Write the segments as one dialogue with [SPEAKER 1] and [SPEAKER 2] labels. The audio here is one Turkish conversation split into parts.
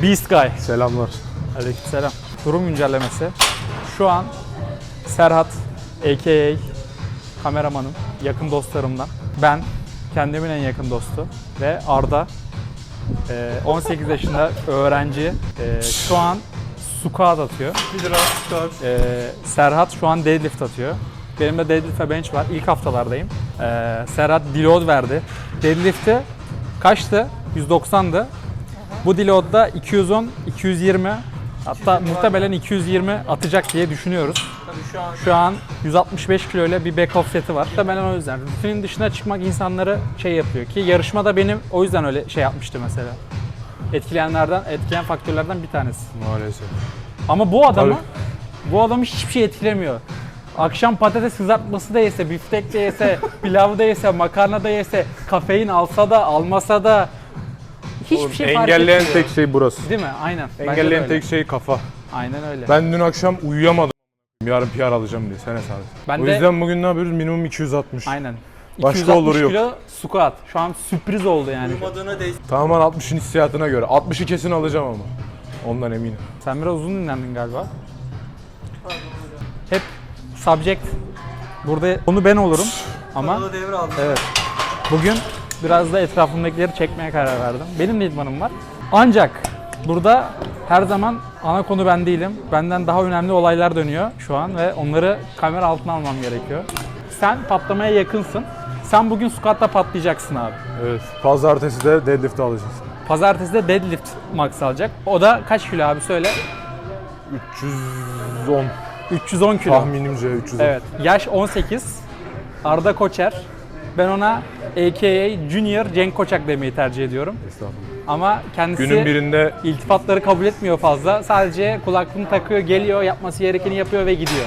[SPEAKER 1] The Beast Guy.
[SPEAKER 2] Selamlar.
[SPEAKER 1] Aleykümselam. Durum güncellemesi. Şu an Serhat a.k.a. kameramanım, yakın dostlarımdan. Ben, kendimin en yakın dostu ve Arda, e, 18 yaşında öğrenci. E, Şu an squat atıyor. E, Serhat şu an deadlift atıyor. Benim de deadlift ve bench var. İlk haftalardayım. E, Serhat deload verdi. Deadlift'i kaçtı? 190'dı. Bu deload'da 210, 220 hatta muhtemelen 220 atacak diye düşünüyoruz. Şu an 165 kilo ile bir back off seti var. Muhtemelen o yüzden. Rutinin dışına çıkmak insanları şey yapıyor ki yarışmada benim o yüzden öyle şey yapmıştı mesela. Etkileyenlerden, etkileyen faktörlerden bir tanesi.
[SPEAKER 2] Maalesef.
[SPEAKER 1] Ama bu adamı,
[SPEAKER 2] Tabii.
[SPEAKER 1] bu adamı hiçbir şey etkilemiyor. Akşam patates kızartması da yese, biftek de yese, pilav da yese, makarna da yese, kafein alsa da almasa da hiçbir şey fark
[SPEAKER 2] Engelleyen
[SPEAKER 1] etmiyor.
[SPEAKER 2] tek şey burası.
[SPEAKER 1] Değil mi? Aynen.
[SPEAKER 2] Engelleyen tek şey kafa.
[SPEAKER 1] Aynen öyle.
[SPEAKER 2] Ben dün akşam uyuyamadım. Yarın PR alacağım diye sene sadece.
[SPEAKER 1] Ben
[SPEAKER 2] o
[SPEAKER 1] de-
[SPEAKER 2] yüzden bugün ne yapıyoruz? Minimum 260.
[SPEAKER 1] Aynen.
[SPEAKER 2] Başka
[SPEAKER 1] 260
[SPEAKER 2] oluru yok.
[SPEAKER 1] kilo squat. Şu an sürpriz oldu yani.
[SPEAKER 2] Tamamen 60'ın hissiyatına göre. 60'ı kesin alacağım ama. Ondan eminim.
[SPEAKER 1] Sen biraz uzun dinlendin galiba. Hep subject. Burada onu ben olurum ama evet. Bugün biraz da etrafımdakileri çekmeye karar verdim. Benim de idmanım var. Ancak burada her zaman ana konu ben değilim. Benden daha önemli olaylar dönüyor şu an ve onları kamera altına almam gerekiyor. Sen patlamaya yakınsın. Sen bugün squat'ta patlayacaksın abi.
[SPEAKER 2] Evet. Pazartesi de deadlift alacağız.
[SPEAKER 1] Pazartesi de deadlift max alacak. O da kaç kilo abi söyle?
[SPEAKER 2] 310.
[SPEAKER 1] 310 kilo.
[SPEAKER 2] Tahminimce 310.
[SPEAKER 1] Evet. Yaş 18. Arda Koçer. Ben ona AKA Junior Cenk Koçak demeyi tercih ediyorum.
[SPEAKER 2] Estağfurullah.
[SPEAKER 1] Ama kendisi
[SPEAKER 2] Günün birinde
[SPEAKER 1] iltifatları kabul etmiyor fazla. Sadece kulaklığını takıyor, geliyor, yapması gerekeni yapıyor ve gidiyor.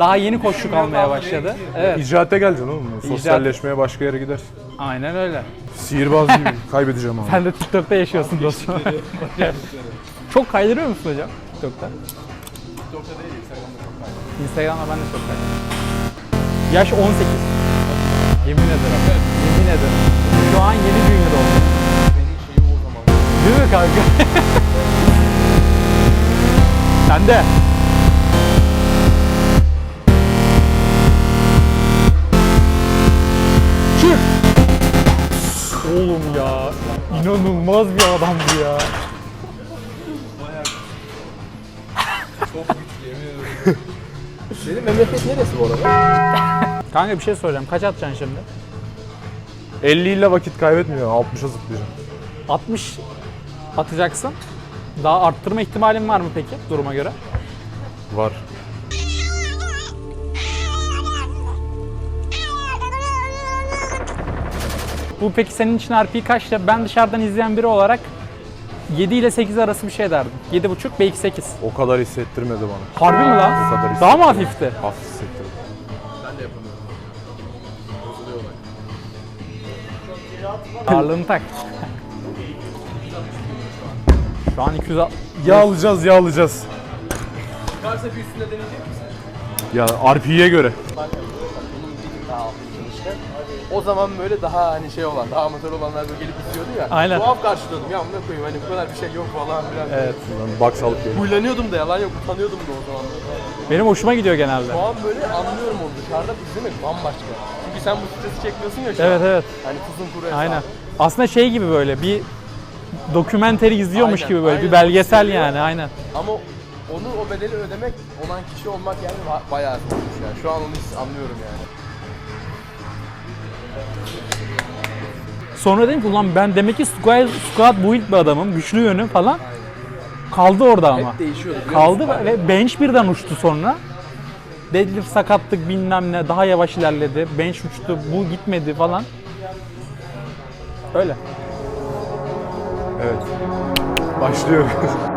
[SPEAKER 1] Daha yeni koşu almaya başladı. Evet.
[SPEAKER 2] icraate geleceksin oğlum. Sosyalleşmeye başka yere gidersin.
[SPEAKER 1] Aynen öyle.
[SPEAKER 2] Sihirbaz gibi kaybedeceğim abi.
[SPEAKER 1] Sen de TikTok'ta yaşıyorsun dostum. çok kaydırıyor musun hocam TikTok'ta? Instagram'da ben de çok kaydırıyorum. Yaş 18. Yemin ederim. Yemin ederim. Şu an yeni junior oldu. Değil mi kanka? Sen de. Çık. Oğlum ya. inanılmaz bir adam bu ya.
[SPEAKER 3] Senin memleket neresi bu arada?
[SPEAKER 1] Kanka bir şey soracağım. Kaç atacaksın şimdi?
[SPEAKER 2] 50 ile vakit kaybetmiyor. 60'a zıplayacağım.
[SPEAKER 1] 60 atacaksın. Daha arttırma ihtimalin var mı peki duruma göre?
[SPEAKER 2] Var.
[SPEAKER 1] Bu peki senin için RP kaçta? Ben dışarıdan izleyen biri olarak 7 ile 8 arası bir şey derdim. 7.5 belki 8.
[SPEAKER 2] O kadar hissettirmedi bana.
[SPEAKER 1] Harbi mi lan?
[SPEAKER 2] O kadar
[SPEAKER 1] Daha mı hafifti?
[SPEAKER 2] Hafif hissettirdi.
[SPEAKER 1] Ağırlığını tak. Şu an 200
[SPEAKER 2] Ya alacağız ya alacağız.
[SPEAKER 3] Varsa bir üstüne deneyecek misin?
[SPEAKER 2] Ya RP'ye göre.
[SPEAKER 3] Daha altı işte. O zaman böyle daha hani şey olan, daha amatör olanlar böyle gelip izliyordu ya.
[SPEAKER 1] Aynen.
[SPEAKER 3] Tuhaf karşılıyordum ya amına koyayım hani bu kadar bir şey yok falan filan.
[SPEAKER 1] Evet.
[SPEAKER 2] Ben box alıp geliyorum.
[SPEAKER 3] Huylanıyordum da yalan yok, utanıyordum da o zaman.
[SPEAKER 1] Benim hoşuma gidiyor genelde.
[SPEAKER 3] Şu an böyle anlıyorum onu dışarıda izlemek bambaşka. Çünkü sen bu stresi çekmiyorsun ya şu
[SPEAKER 1] Evet
[SPEAKER 3] an.
[SPEAKER 1] evet.
[SPEAKER 3] Hani tuzun kuru hesabı.
[SPEAKER 1] Aynen. Aslında şey gibi böyle bir dokumenteri izliyormuş
[SPEAKER 3] Aynen,
[SPEAKER 1] gibi böyle bir
[SPEAKER 3] aynen.
[SPEAKER 1] belgesel yani aynen.
[SPEAKER 3] Ama onu o bedeli ödemek olan kişi olmak yani ba- bayağı zormuş yani. Şu an onu his- anlıyorum yani.
[SPEAKER 1] Sonra dedim ki ulan ben demek ki squat, squat build bir adamım, güçlü yönüm falan. Kaldı orada ama.
[SPEAKER 3] Hep değişiyordu.
[SPEAKER 1] Kaldı
[SPEAKER 3] musun?
[SPEAKER 1] ve bench birden uçtu sonra. Deadlift sakatlık bilmem ne daha yavaş ilerledi. Bench uçtu, bu gitmedi falan. Öyle.
[SPEAKER 2] Evet. Başlıyoruz.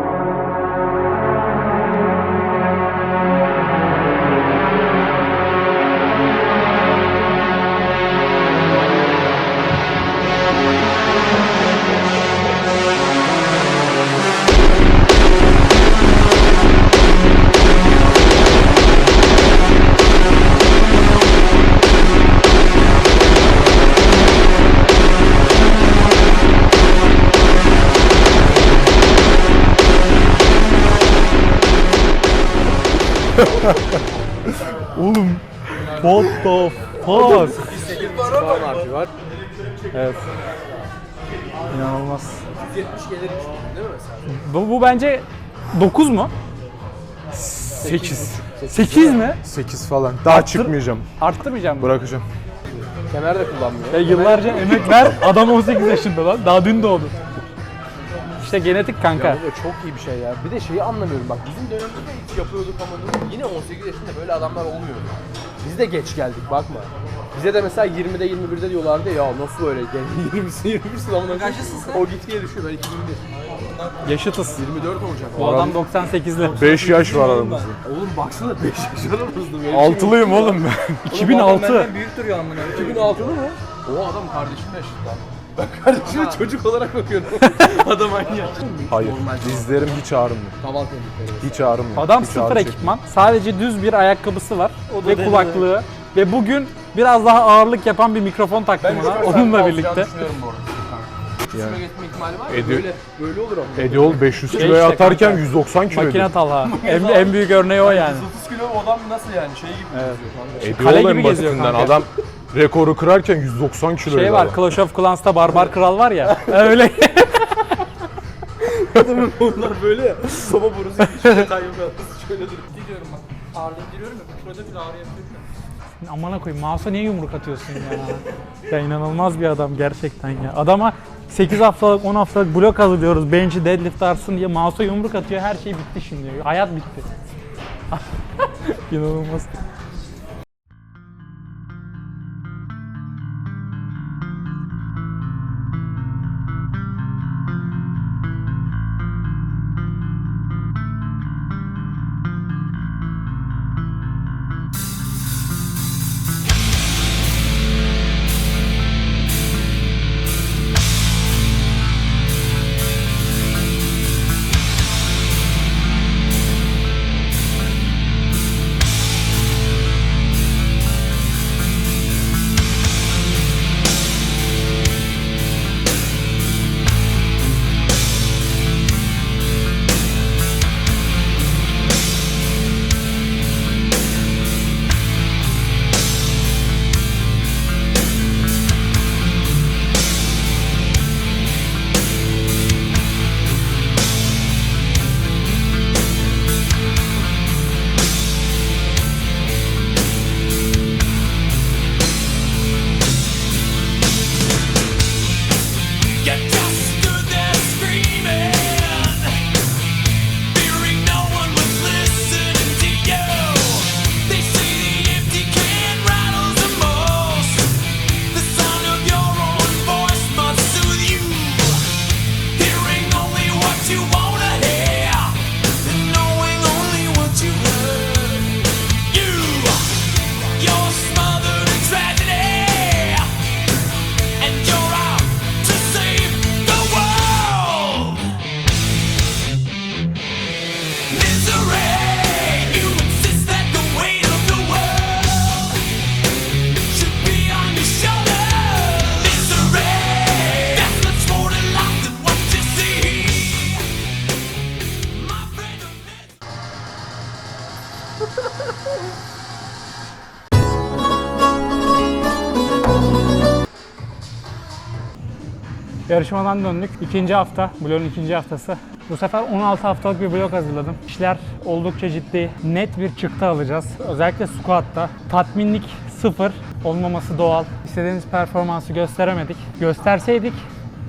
[SPEAKER 1] Oğlum. What the fuck?
[SPEAKER 3] 8 falan artı var.
[SPEAKER 1] Evet. İnanılmaz.
[SPEAKER 3] 170 gelir değil mi mesela?
[SPEAKER 1] Bu, bu bence 9 mu?
[SPEAKER 2] 8.
[SPEAKER 1] 8 mi?
[SPEAKER 2] 8 falan. Daha çıkmayacağım.
[SPEAKER 1] Arttırmayacağım mı?
[SPEAKER 2] Bırakacağım.
[SPEAKER 3] Kemer de kullanmıyor.
[SPEAKER 1] Ya yıllarca emek ver, adam 18 yaşında lan. Daha dün doğdu. İşte genetik kanka.
[SPEAKER 3] Ya bu da çok iyi bir şey ya. Bir de şeyi anlamıyorum bak bizim dönemimizde hiç yapıyorduk ama yine 18 yaşında böyle adamlar olmuyor. Biz de geç geldik bakma. Bize de mesela 20'de 21'de diyorlardı ya nasıl öyle yani 20'sin 21'sin ama Kaçlısın sen? O gitgide düşüyor ben 2001.
[SPEAKER 1] Yaşıtız.
[SPEAKER 3] 24 olacak.
[SPEAKER 1] Bu adam 98'li.
[SPEAKER 2] 5 yaş var aramızda.
[SPEAKER 3] Oğlum baksana 5 yaş aramızda. Böyle
[SPEAKER 2] Altılıyım oğlum ben.
[SPEAKER 1] 2006.
[SPEAKER 4] büyük duruyor amına.
[SPEAKER 3] 2006'lı mı? O adam kardeşimle eşit lan. Ben kardeşime çocuk olarak bakıyorum. adam aynı yaş.
[SPEAKER 2] Hayır. Dizlerim hiç ağrımıyor.
[SPEAKER 3] Temizleri.
[SPEAKER 2] Hiç ağrımıyor.
[SPEAKER 1] Adam
[SPEAKER 2] Hiç
[SPEAKER 1] sıfır
[SPEAKER 2] ağrı çekmiyor.
[SPEAKER 1] ekipman. Sadece düz bir ayakkabısı var ve
[SPEAKER 4] da
[SPEAKER 1] kulaklığı. Ve bugün biraz daha ağırlık yapan bir mikrofon taktım ona. Onunla birlikte.
[SPEAKER 3] düşünüyorum bu arada.
[SPEAKER 2] Yani.
[SPEAKER 3] geçme ihtimali var?
[SPEAKER 2] Ediyor.
[SPEAKER 3] Böyle, böyle olur ama.
[SPEAKER 2] Ediol 500
[SPEAKER 1] Şey
[SPEAKER 2] kiloya atarken
[SPEAKER 1] kanka.
[SPEAKER 2] 190 kilo.
[SPEAKER 1] Makine talha. en, en büyük örneği o yani.
[SPEAKER 3] 30 kilo o adam nasıl yani şey gibi
[SPEAKER 1] Evet.
[SPEAKER 3] geziyor
[SPEAKER 2] Ediol
[SPEAKER 1] gibi
[SPEAKER 2] en
[SPEAKER 1] geziyor
[SPEAKER 2] basitinden.
[SPEAKER 1] kanka.
[SPEAKER 2] Adam rekoru kırarken 190 kilo.
[SPEAKER 1] Şey var, Clash of Clans'ta Barbar Kral var ya. Öyle.
[SPEAKER 3] Onlar böyle ya. Soba borusu yok. Şöyle duruyor.
[SPEAKER 4] Diyorum bak. Ağırlığı indiriyorum ya. Şurada bile ağrı yapıyor şu an.
[SPEAKER 1] Amına koyayım mouse'a niye yumruk atıyorsun ya? ya inanılmaz bir adam gerçekten ya. Adama 8 haftalık 10 haftalık blok hazırlıyoruz. Bench'i deadlift arsın diye mouse'a yumruk atıyor. Her şey bitti şimdi. Hayat bitti. inanılmaz. Yarışmadan döndük. İkinci hafta, bloğun ikinci haftası. Bu sefer 16 haftalık bir blok hazırladım. İşler oldukça ciddi. Net bir çıktı alacağız. Özellikle squat'ta. Tatminlik sıfır olmaması doğal. İstediğimiz performansı gösteremedik. Gösterseydik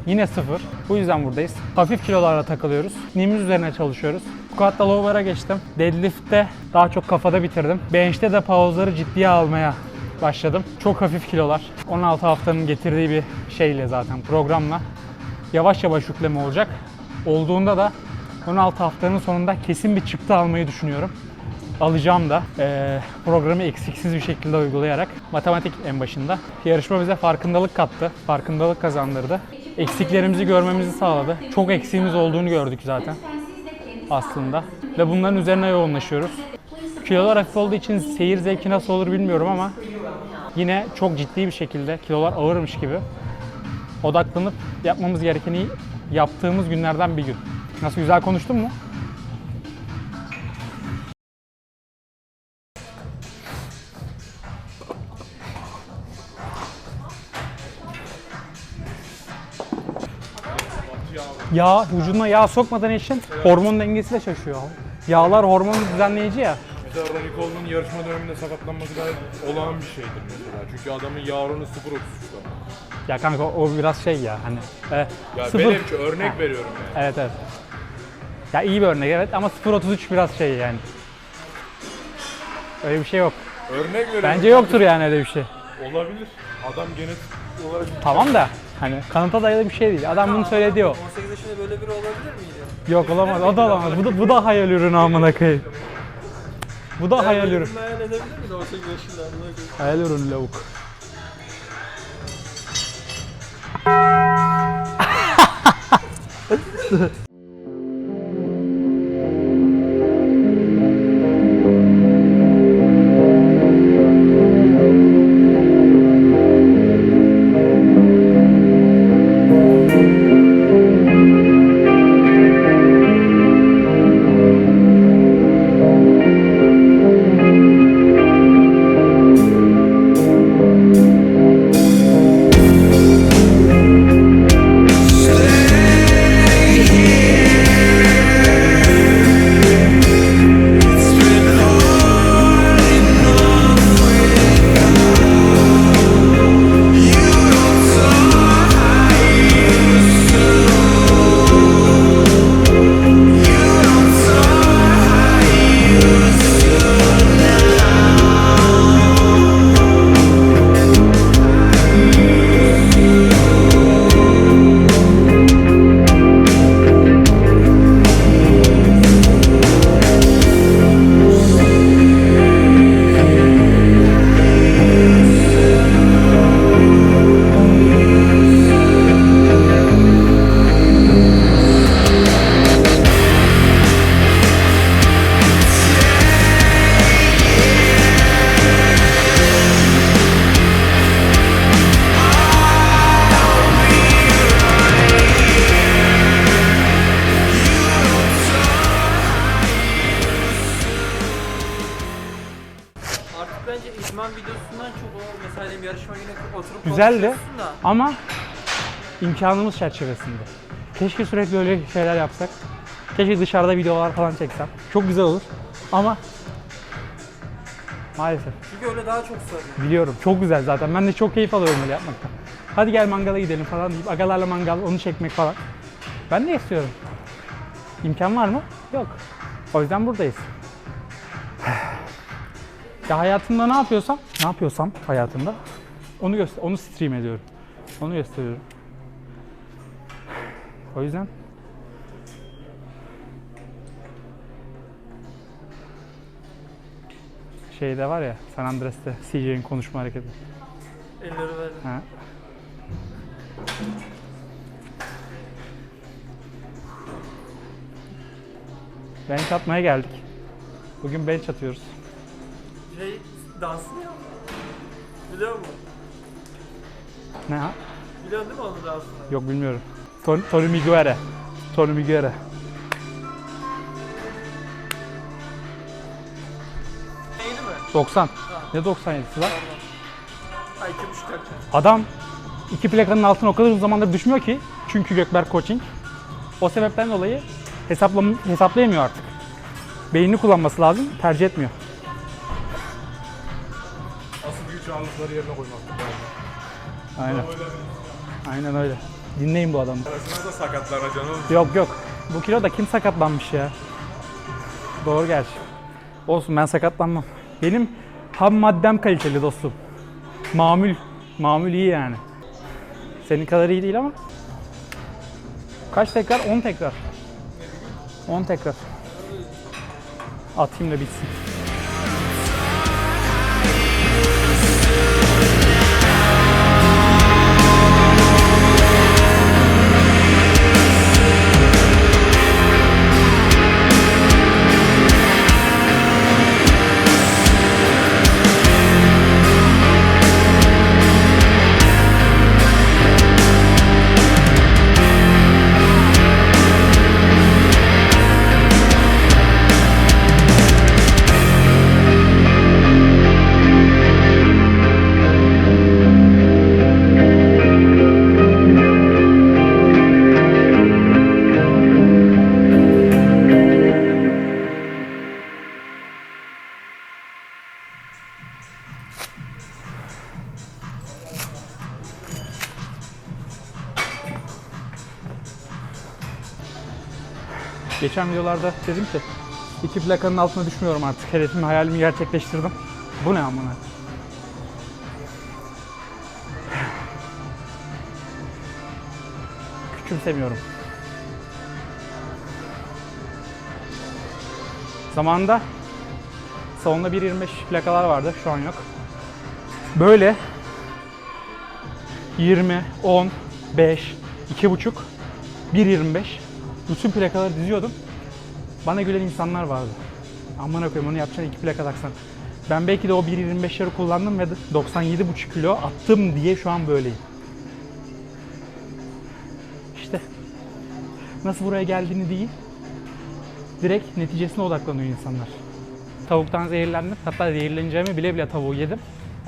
[SPEAKER 1] yine sıfır. Bu yüzden buradayız. Hafif kilolarla takılıyoruz. Nimiz üzerine çalışıyoruz. Squat'ta low bar'a geçtim. Deadlift'te daha çok kafada bitirdim. Bench'te de pauzeları ciddiye almaya başladım. Çok hafif kilolar. 16 haftanın getirdiği bir şeyle zaten programla yavaş yavaş yükleme olacak. Olduğunda da 16 haftanın sonunda kesin bir çıktı almayı düşünüyorum. Alacağım da eee, programı eksiksiz bir şekilde uygulayarak matematik en başında. Yarışma bize farkındalık kattı, farkındalık kazandırdı. Eksiklerimizi görmemizi sağladı. Çok eksiğimiz olduğunu gördük zaten aslında. Ve bunların üzerine yoğunlaşıyoruz. Kilolar hafif olduğu için seyir zevki nasıl olur bilmiyorum ama yine çok ciddi bir şekilde kilolar ağırmış gibi odaklanıp yapmamız gerekeni yaptığımız günlerden bir gün. Nasıl güzel konuştum mu? Yağ, vücuduna yağ sokmadan için hormon dengesi de şaşıyor. Yağlar hormon düzenleyici ya.
[SPEAKER 2] Mesela Coleman'ın yarışma döneminde sakatlanması gayet olağan bir şeydir mesela. Çünkü adamın yağ oranı 0.33 şu an.
[SPEAKER 1] Ya kanka o biraz şey ya hani. E,
[SPEAKER 2] Ya
[SPEAKER 1] sıfır-
[SPEAKER 2] benim ki örnek
[SPEAKER 1] Ha.
[SPEAKER 2] veriyorum yani.
[SPEAKER 1] Evet evet. Ya iyi bir örnek evet ama 0.33 biraz şey yani. Öyle bir şey yok.
[SPEAKER 2] Örnek veriyorum.
[SPEAKER 1] Bence yoktur yani öyle bir şey.
[SPEAKER 2] Olabilir. Adam genetik olarak
[SPEAKER 1] Tamam da hani kanıta dayalı bir şey değil. Adam bunu söyledi o.
[SPEAKER 4] 18 yaşında böyle biri olabilir miydi?
[SPEAKER 1] Yok olamaz. O da olamaz. Bu da, bu da hayal ürünü amına koyayım. Bu da hayal ürünü.
[SPEAKER 4] Hayal edebilir miydi 18 yaşında? amına koyayım?
[SPEAKER 1] Hayal ürünü lavuk. Güzeldi
[SPEAKER 4] konuşuyorsun da.
[SPEAKER 1] ama imkanımız çerçevesinde. Keşke sürekli öyle şeyler yapsak. Keşke dışarıda videolar falan çeksem. Çok güzel olur ama maalesef.
[SPEAKER 4] Çünkü öyle daha çok sarıyor.
[SPEAKER 1] Biliyorum. Çok güzel zaten. Ben de çok keyif alıyorum öyle yapmaktan. Hadi gel mangala gidelim falan deyip agalarla mangal, onu çekmek falan. Ben de istiyorum. İmkan var mı? Yok. O yüzden buradayız. Ya hayatımda ne yapıyorsam, ne yapıyorsam hayatımda onu göster, onu stream ediyorum. Onu gösteriyorum. O yüzden şeyde var ya San Andreas'te CJ'in konuşma hareketi.
[SPEAKER 4] Elleri ver.
[SPEAKER 1] Ha. Bench atmaya geldik. Bugün bench atıyoruz.
[SPEAKER 4] Şey dansını yap. Biliyor musun?
[SPEAKER 1] Ne ha?
[SPEAKER 4] Biliyorsun değil mi onun dansını?
[SPEAKER 1] Yok bilmiyorum. Tony, Tony Miguere. Tony Miguere.
[SPEAKER 4] Neydi mi?
[SPEAKER 1] 90. Ne 97'si lan?
[SPEAKER 4] Ay iki buçuk dakika.
[SPEAKER 1] Adam iki plakanın altına o kadar uzun zamandır düşmüyor ki. Çünkü Gökberk Coaching. O sebepten dolayı hesaplam hesaplayamıyor artık. Beynini kullanması lazım, tercih etmiyor.
[SPEAKER 2] Asıl güç ağırlıkları yerine koymaktır.
[SPEAKER 1] Aynen. Aynen öyle. Dinleyin bu adamı.
[SPEAKER 2] Arasına da sakatlanacaksın oğlum.
[SPEAKER 1] Yok yok. Bu kilo da kim sakatlanmış ya? Doğru gerçi. Olsun ben sakatlanmam. Benim ham maddem kaliteli dostum. Mamül. Mamül iyi yani. Senin kadar iyi değil ama. Kaç tekrar? 10 tekrar. 10 tekrar. Atayım da bitsin. Geçen videolarda dedim ki iki plakanın altına düşmüyorum artık. Hedefimi, hayalimi gerçekleştirdim. Bu ne amına? Küçümsemiyorum. Zamanında salonda 1.25 plakalar vardı. Şu an yok. Böyle 20, 10, 5, 2.5, 1.25 bütün plakaları diziyordum. Bana gülen insanlar vardı. Aman koyayım onu yapacaksın iki plaka taksan. Ben belki de o 1.25'leri kullandım ve 97,5 kilo attım diye şu an böyleyim. İşte nasıl buraya geldiğini değil, direkt neticesine odaklanıyor insanlar. Tavuktan zehirlendim. Hatta zehirleneceğimi bile bile tavuğu yedim.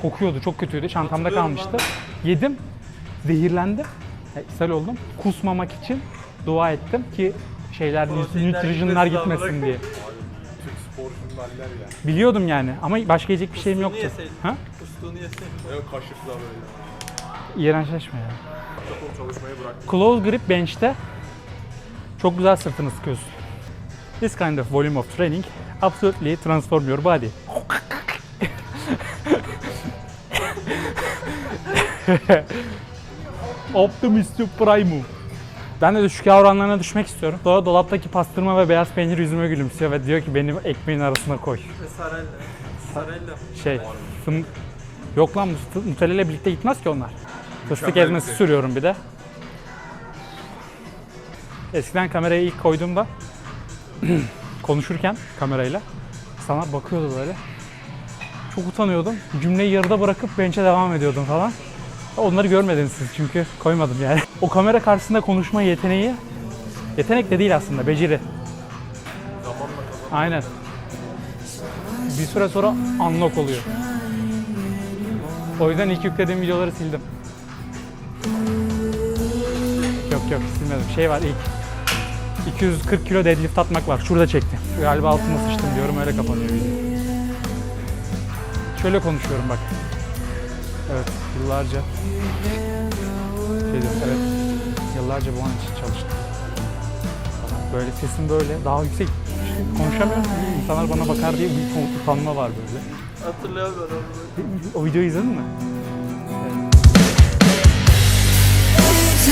[SPEAKER 1] Kokuyordu, çok kötüydü. Çantamda kalmıştı. Yedim, zehirlendim. E, ishal oldum. Kusmamak için dua ettim ki şeyler, nutritionlar
[SPEAKER 4] gitmesin,
[SPEAKER 1] diye.
[SPEAKER 2] Türk ya.
[SPEAKER 1] Biliyordum yani ama başka yiyecek bir şeyim yoktu.
[SPEAKER 4] yeseydin.
[SPEAKER 1] Ha?
[SPEAKER 4] Kustuğunu yeseydin.
[SPEAKER 2] Evet kaşıkla böyle.
[SPEAKER 1] İğrençleşme ya.
[SPEAKER 2] Çok çalışmayı bıraktım.
[SPEAKER 1] Close grip bench'te çok güzel sırtını sıkıyorsun. This kind of volume of training absolutely transform your body. Optimus Prime. Ben de düşük yağ oranlarına düşmek istiyorum. Sonra dolaptaki pastırma ve beyaz peynir yüzüme gülümsüyor ve diyor ki benim ekmeğin arasına koy.
[SPEAKER 4] Ve sarella. Sarella.
[SPEAKER 1] Şey, fın... Yok lan Nutella birlikte gitmez ki onlar. Fıstık ezmesi
[SPEAKER 2] şey.
[SPEAKER 1] sürüyorum bir de. Eskiden kamerayı ilk koyduğumda konuşurken kamerayla sana bakıyordu böyle. Çok utanıyordum. Cümleyi yarıda bırakıp bench'e devam ediyordum falan. Onları görmediniz siz çünkü koymadım yani. O kamera karşısında konuşma yeteneği yetenek de değil aslında, beceri. Aynen. Bir süre sonra unlock oluyor. O yüzden ilk yüklediğim videoları sildim. Yok yok silmedim. Şey var ilk 240 kilo deadlift atmak var. Şurada çektim. Galiba altıma sıçtım diyorum öyle kapanıyor video. Şöyle konuşuyorum bak. Evet yıllarca şey diyorum, evet yıllarca bu an için çalıştım. Böyle sesim böyle daha yüksek konuşamıyorum. İnsanlar bana bakar diye bir utanma var böyle.
[SPEAKER 4] Hatırlayamıyorum.
[SPEAKER 1] O videoyu izledin mi?
[SPEAKER 5] It's